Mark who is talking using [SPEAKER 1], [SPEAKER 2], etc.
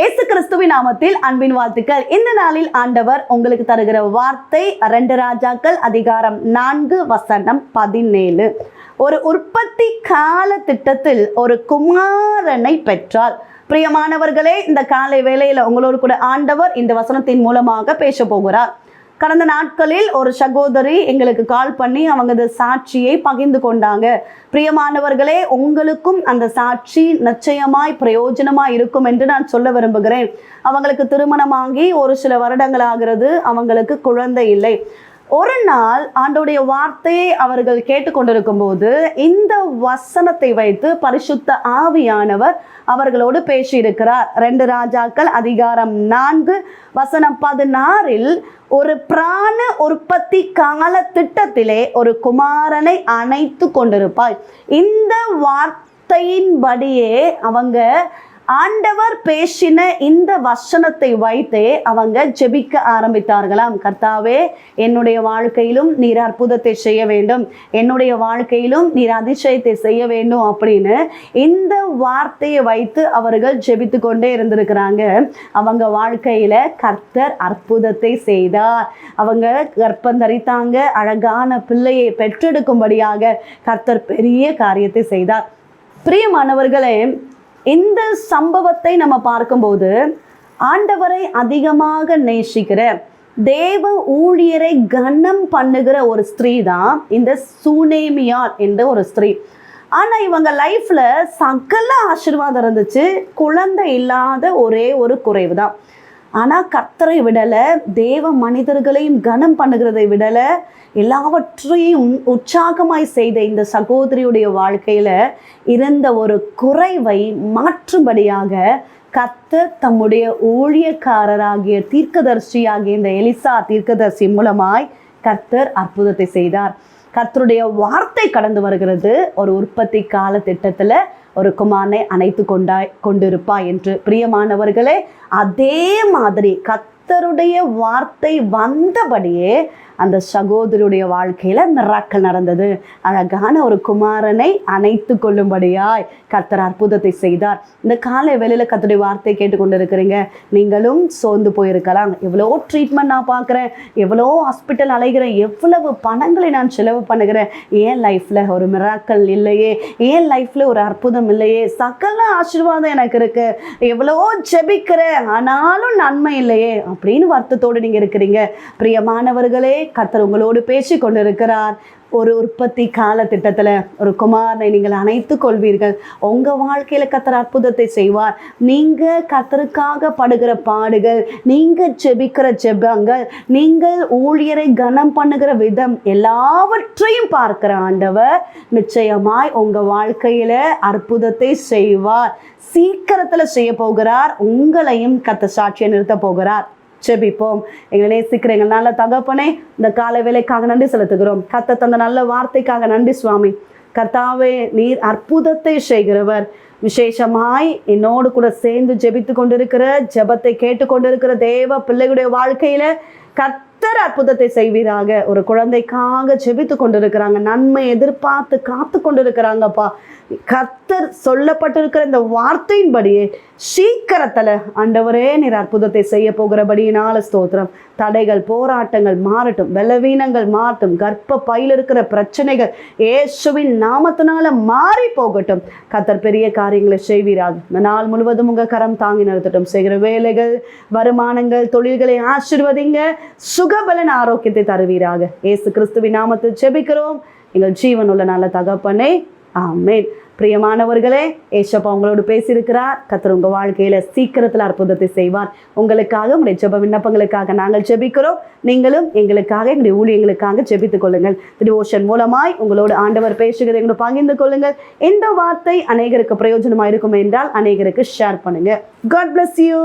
[SPEAKER 1] ஏசு கிறிஸ்துவின் நாமத்தில் அன்பின் வாழ்த்துக்கள். இந்த நாளில் ஆண்டவர் உங்களுக்கு தருகிற வார்த்தை ரெண்டு ராஜாக்கள் அதிகாரம் நான்கு வசனம் பதினேழு. ஒரு உற்பத்தி கால திட்டத்தில் ஒரு குமாரனை பெற்றால். பிரியமானவர்களே இந்த காலை வேளையில உங்களோடு கூட ஆண்டவர் இந்த வசனத்தின் மூலமாக பேச போகிறார். கடந்த நாட்களில் ஒரு சகோதரி எங்களுக்கு கால் பண்ணி அவங்க அந்த சாட்சியை பகிர்ந்து கொண்டாங்க. பிரியமானவர்களே உங்களுக்கும் அந்த சாட்சி நிச்சயமாய் பிரயோஜனமாய் இருக்கும் என்று நான் சொல்ல விரும்புகிறேன். அவங்களுக்கு திருமணமாகி ஒரு சில வருடங்கள் ஆகிறது. அவங்களுக்கு குழந்தை இல்லை. ஒரு நாள் ஆண்டோடைய வார்த்தையை அவர்கள் கேட்டுக்கொண்டிருக்கும் போது இந்த வசனத்தை வைத்து பரிசுத்த ஆவியானவர் அவர்களோடு பேசியிருக்கிறார். ரெண்டு ராஜாக்கள் அதிகாரம் நான்கு வசனம் பதினாறில் ஒரு பிராண உற்பத்தி கால திட்டத்திலே ஒரு குமாரனை அணைத்து கொண்டிருப்பாய். இந்த வார்த்தையின்படியே அவங்க ஆண்டவர் பேசின இந்த வசனத்தை வைத்தே அவங்க ஜெபிக்க ஆரம்பித்தார்களாம். கர்த்தாவே என்னுடைய வாழ்க்கையிலும் நீர் அற்புதத்தை செய்ய வேண்டும். என்னுடைய வாழ்க்கையிலும் நீர் அதிசயத்தை செய்ய வேண்டும் அப்படின்னு இந்த வார்த்தையை வைத்து அவர்கள் ஜெபித்து கொண்டே இருந்திருக்கிறாங்க. அவங்க வாழ்க்கையில கர்த்தர் அற்புதத்தை செய்தார். அவங்க கர்ப்பம் தரித்தாங்க. அழகான பிள்ளையை பெற்றெடுக்கும்படியாக கர்த்தர் பெரிய காரியத்தை செய்தார். பிரியமானவர்களே இந்த சம்பவத்தை நம்ம பார்க்கும்போது ஆண்டவரை அதிகமாக நேசிக்கிற தேவ ஊழியரை கனம் பண்ணுகிற ஒரு ஸ்திரீ தான் இந்த சூனேமியார் என்ற ஒரு ஸ்திரீ. ஆனால் இவங்க லைஃப்பில் சகல ஆசீர்வாதம் இருந்துச்சு குழந்தை இல்லாத ஒரே ஒரு குறைவு தான் ஆனால் கர்த்தரை விடலை தேவ மனிதர்களையும் கனம் பண்ணுகிறதை விடலை எல்லாவற்றையும் உற்சாகமாய் செய்த இந்த சகோதரியுடைய வாழ்க்கையில் இருந்த ஒரு குறைவை மாற்றும்படியாக கர்த்தர் தம்முடைய ஊழியக்காரராகிய தீர்க்கதர்சியாகிய இந்த எலிசா தீர்க்கதர்சி மூலமாய் கர்த்தர் அற்புதத்தை செய்தார். கர்த்தருடைய வார்த்தை கடந்து வருகிறது. ஒரு உற்பத்தி கால திட்டத்தில் ஒரு குமாரனை அணைத்து கொண்டாய் கொண்டிருப்பா என்று பிரியமானவர்களே அதே மாதிரி கத்தருடைய வார்த்தை வந்தபடியே அந்த சகோதரியுடைய வாழ்க்கையில் மிராக்கள் நடந்தது. அழகான ஒரு குமாரனை அணைத்து கொள்ளும்படியாய் கர்த்தர் அற்புதத்தை செய்தார். இந்த காலை வெளியில் கர்த்தருடைய வார்த்தை கேட்டுக்கொண்டு இருக்கிறீங்க நீங்களும் சோர்ந்து போயிருக்கலாம். எவ்வளோ ட்ரீட்மெண்ட் நான் பார்க்குறேன். எவ்வளோ ஹாஸ்பிட்டல் அலைகிறேன். எவ்வளவு பணங்களை நான் செலவு பண்ணுகிறேன். ஏன் லைஃப்பில் ஒரு மிராக்கள் இல்லையே. ஏன் லைஃப்பில் ஒரு அற்புதம் இல்லையே. சகல ஆசீர்வாதம் எனக்கு இருக்குது எவ்வளோ ஜெபிக்கிறேன். ஆனாலும் நன்மை இல்லையே. அப்படின்னு வருத்தத்தோடு நீங்கள் இருக்கிறீங்க. பிரியமானவர்களே கத்தர் உங்களோடு பேசி கொண்டிருக்கிறார் ஒரு உற்பத்தி கால திட்டத்தில் ஒரு குமாரனை நீங்கள் அணைத்து கொள்வீர்கள். உங்கள் வாழ்க்கையில் கத்தர் அற்புதத்தை செய்வார். நீங்கள் கத்தருக்காக படுகிற பாடுகள் நீங்கள் செபிக்கிற செபங்கள் நீங்கள் ஊழியரை கனம் பண்ணுகிற விதம் எல்லாவற்றையும் பார்க்கிற ஆண்டவர் நிச்சயமாய் உங்கள் வாழ்க்கையில் அற்புதத்தை செய்வார். சீக்கிரத்தில் செய்ய போகிறார். உங்களையும் கத்த சாட்சியை நிறுத்த போகிறார். செபிப்போம் எங்களை நேசிக்கிற எங்கள் நல்ல தகப்பனே இந்த காலை வேலைக்காக நன்றி செலுத்துகிறோம். கத்த தந்த நல்ல வார்த்தைக்காக நன்றி சுவாமி. கர்த்தாவே நீர் அற்புதத்தை செய்கிறவர். விசேஷமாய் என்னோடு கூட சேர்ந்து ஜெபித்து கொண்டிருக்கிற ஜெபத்தை கேட்டு கொண்டிருக்கிற தேவ பிள்ளைகளுடைய வாழ்க்கையில கத்தர் அற்புதத்தை செய்வீராக. ஒரு குழந்தைக்காக ஜெபித்து கொண்டிருக்கிறாங்க. நன்மை எதிர்பார்த்து காத்து கொண்டிருக்கிறாங்கப்பா. கத்தர் சொல்லப்பட்டிருக்கிற இந்த வார்த்தையின்படியே சீக்கிரத்தில் ஆண்டவரே நீர் அற்புதத்தை செய்ய போகிறபடியினால ஸ்தோத்திரம். தடைகள் போராட்டங்கள் மாறட்டும். பலவீனங்கள் மாறட்டும். கர்ப்ப பையில் இருக்கிற பிரச்சனைகள் ஏசுவின் நாமத்தினால மாறி போகட்டும். கத்தர் பெரிய காரியங்களை செய்வீராக. இந்த நாள் முழுவதும் உங்க கரம் தாங்கி நிறுத்தட்டும். செய்கிற வேலைகள் வருமானங்கள் தொழில்களை ஆசிர்வதிங்க. சுகபலன் ஆரோக்கியத்தை தருவீராக. ஏசு கிறிஸ்துவின் நாமத்தில் ஜெபிக்கிறோம். எங்கள் ஜீவன் உள்ள நல்ல தகப்பனே ஆமேன். பிரியமானவர்களே ஏசப்பா உங்களோடு பேசியிருக்கிறார். கத்தர் உங்கள் வாழ்க்கையில் சீக்கிரத்தில் அற்புதத்தை செய்வார். உங்களுக்காக உங்களுடைய ஜெப விண்ணப்பங்களுக்காக நாங்கள் ஜெபிக்கிறோம். நீங்களும் எங்களுக்காக எங்களுடைய ஊழியங்களுக்காக ஜெபித்துக் கொள்ளுங்கள். டிவோஷன் மூலமாய் உங்களோடு ஆண்டவர் பேசுகிறதை எங்களோட பகிர்ந்து கொள்ளுங்கள். இந்த வார்த்தை அநேகருக்கு பிரயோஜனமாக இருக்கும் என்றால் அநேகருக்கு ஷேர் பண்ணுங்கள் காட் பிளஸ் யூ